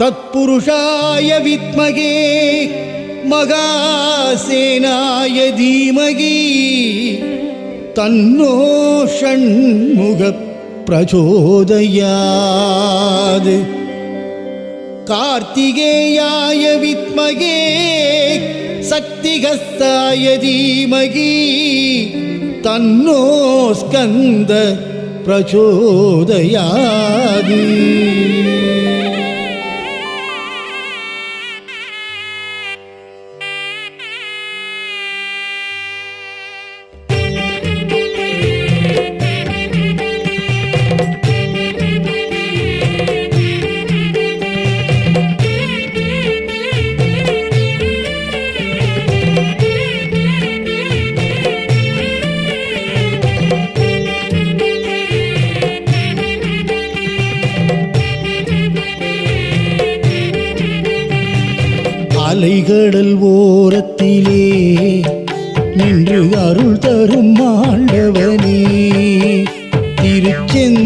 தத்புருஷாய வித்மகே மகாசேனாய தீமகி தன்னோ ஷண்முக பிரச்சோதயாது கார்த்திகேயாய வித்மகே சக்திகஸ்தாய தீமகி தன்னோ ஸ்கந்த அலைகடல் ஓரத்திலே நின்று அருள் தரும் ஆண்டவனே. திருச்செந்திலம்பதியினிலே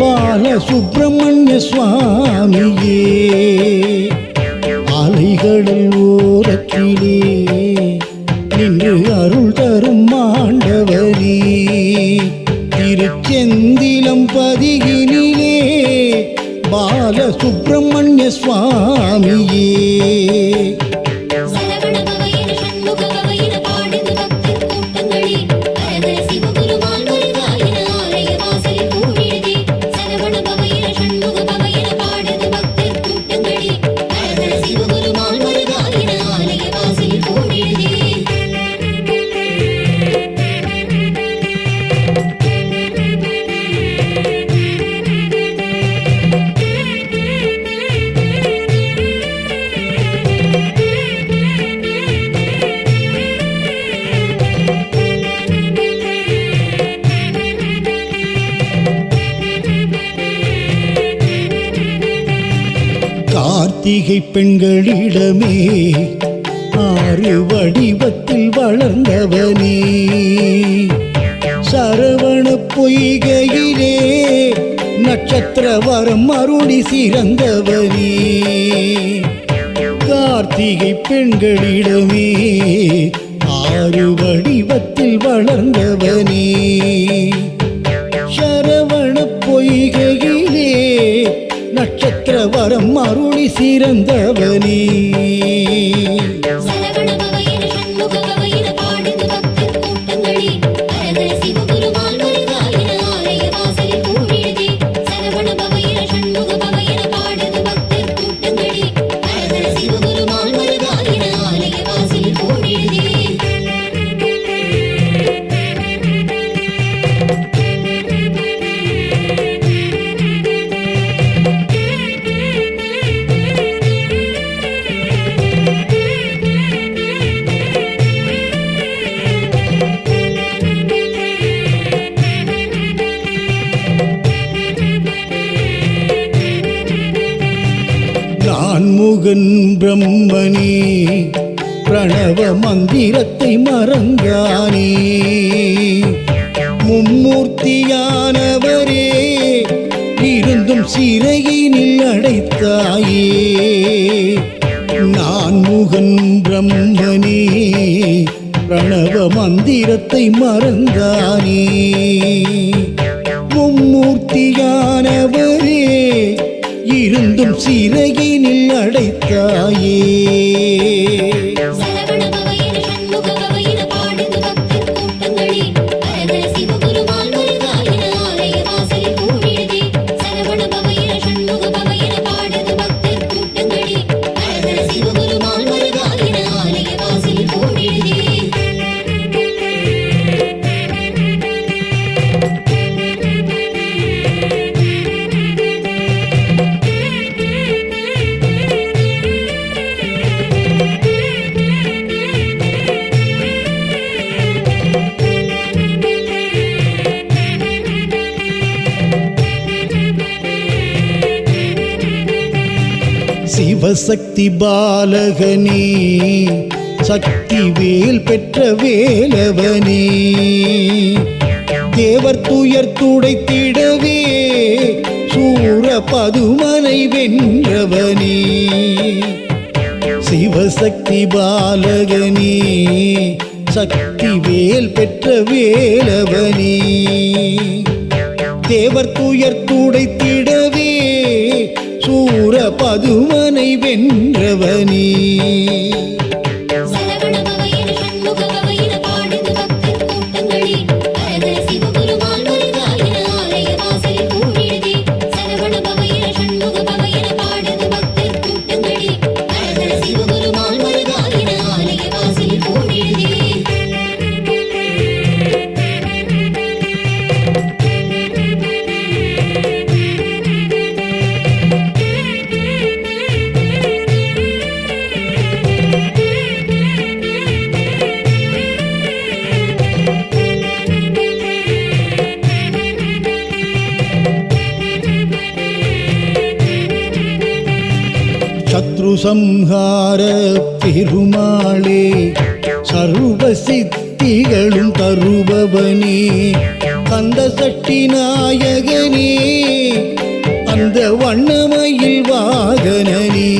பாலசுப்பிரமணிய சுவாமியே. அலைகடல் ஓரத்திலே நின்று அருள் தரும் ஆண்டவனே. திருச்செந்திலம் பால சுப்பிரமணிய சுவாமியே. கார்த்திகை பெண்களிடமே ஆறு வடிவத்தில் வளர்ந்தவனே. சரவண பொய்கையிலே நட்சத்திர வரம் அருணி சிறந்தவனே. கார்த்திகை பெண்களிடமே ஆறு வடிவத்தில் வளர்ந்தவனே. அருளி சிறந்தவனே. முருகன் முகன் பிரம்மனே பிரணவ மந்திரத்தை மறந்தானே. மும்மூர்த்தியானவரே இருந்தும் சிறையினில் அடைத்தாயே. நான் முகன் பிரம்மனே பிரணவ மந்திரத்தை மறந்தானே. மும்மூர்த்தியானவரே இருந்தும் சிறையினில் அடைத்தாயே. சிவசக்தி பாலகனே சக்தி வேல் பெற்ற வேலவனே. தேவர் துயர் துடைத்திடவே சூர பதுமனை வென்றவனே. சிவசக்தி பாலகனே சக்தி வேல் பெற்ற வேலவனே. தேவர் துயர் துடைத்திடவே பதுமனை வென்றவனே. சம்ஹார பெருமாளே சர்வ சித்திகளும் தருபவனே கந்த சட்டி நாயகனே அந்த வண்ணமயில் வாகனனே.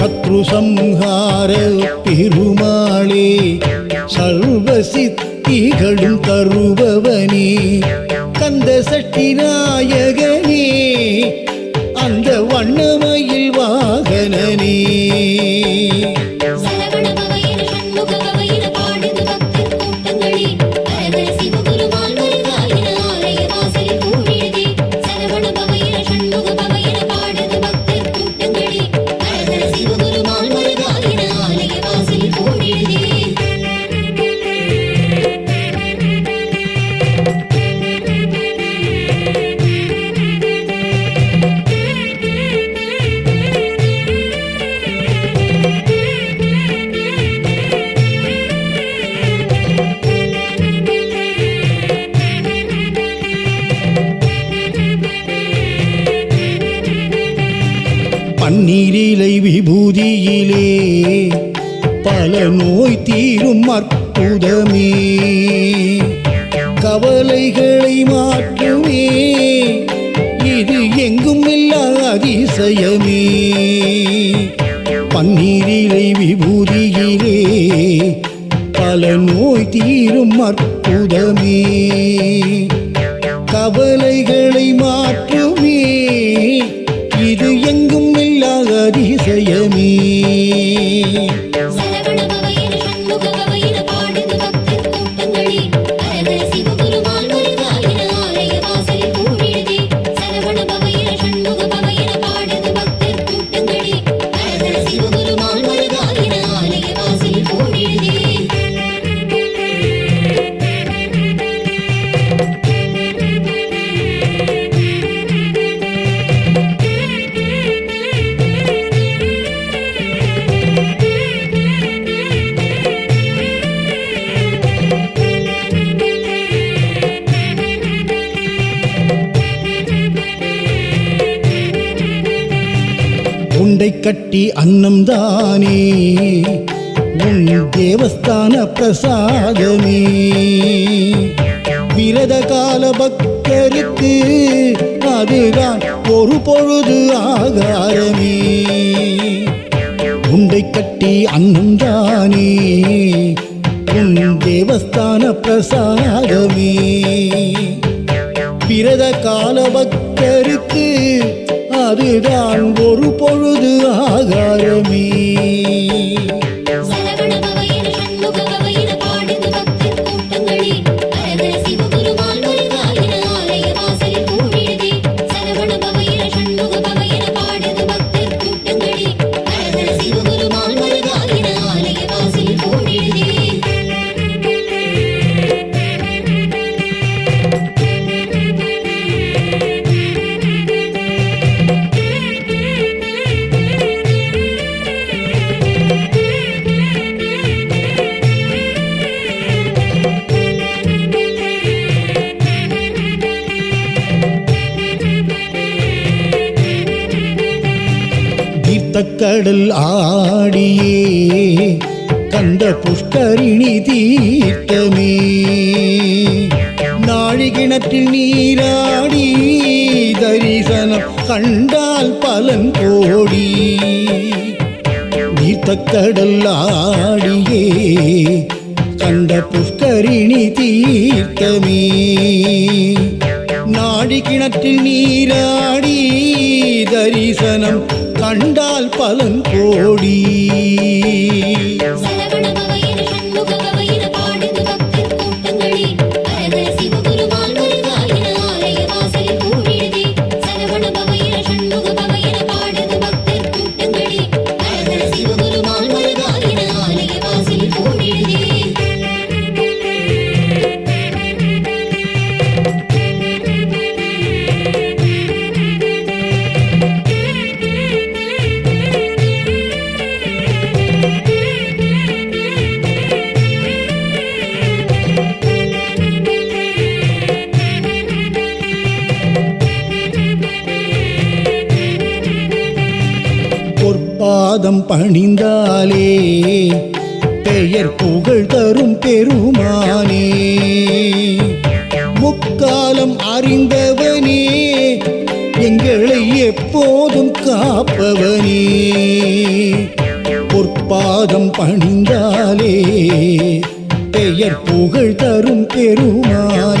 சத்ரு சம்ஹார பெருமாளே சர்வ சித்திகளும் தருபவனே கந்த சட்டி நாயகனே அந்த வண்ணமயில் வாகனனே பன்னீரிலை விபூதியிலே பல நோய் தீரும் அற்புதமே. கவலைகளை மாற்றுமே. இது எங்கும் இல்லா அதிசயமே. பன்னீரிலை விபூதியிலே பல நோய் தீரும் அற்புதமே. கவலைகள் உண்டை கட்டி அன்னம் தானே உன் தேவஸ்தான பிரசாதமே. விரத கால பக்தருக்கு அதுதான் ஒரு பொழுது ஆகாரமே. உண்டை கட்டி அன்னம் தானே உன் தேவஸ்தான பிரசாதமே. விரத கால பக்தருக்கு அதுதான் ஒரு பொழுது ஆகாரமே. കടൽ ആടിയേ കണ്ട പുഷ്കരിണി തീർത്തമേ നാഴികിണറ്റിൽ നീരാടി ദരിശനം കണ്ടാൽ പലൻ കോടി. നീത്തക്കടലാടിയേ കണ്ട പുഷ്കരിണി തീർത്തമേ നാഴികിണറ്റിൽ നീരാടി ദരിശനം கண்டால் பலன் கோடி. பாதம் பணிந்தாலே பெயர் புகழ் தரும் பெருமானே. முக்காலம் அறிந்தவனே எங்களை எப்போதும் காப்பவனே. பொற்பாதம் பணிந்தாலே பெயர் புகழ் தரும் பெருமானே.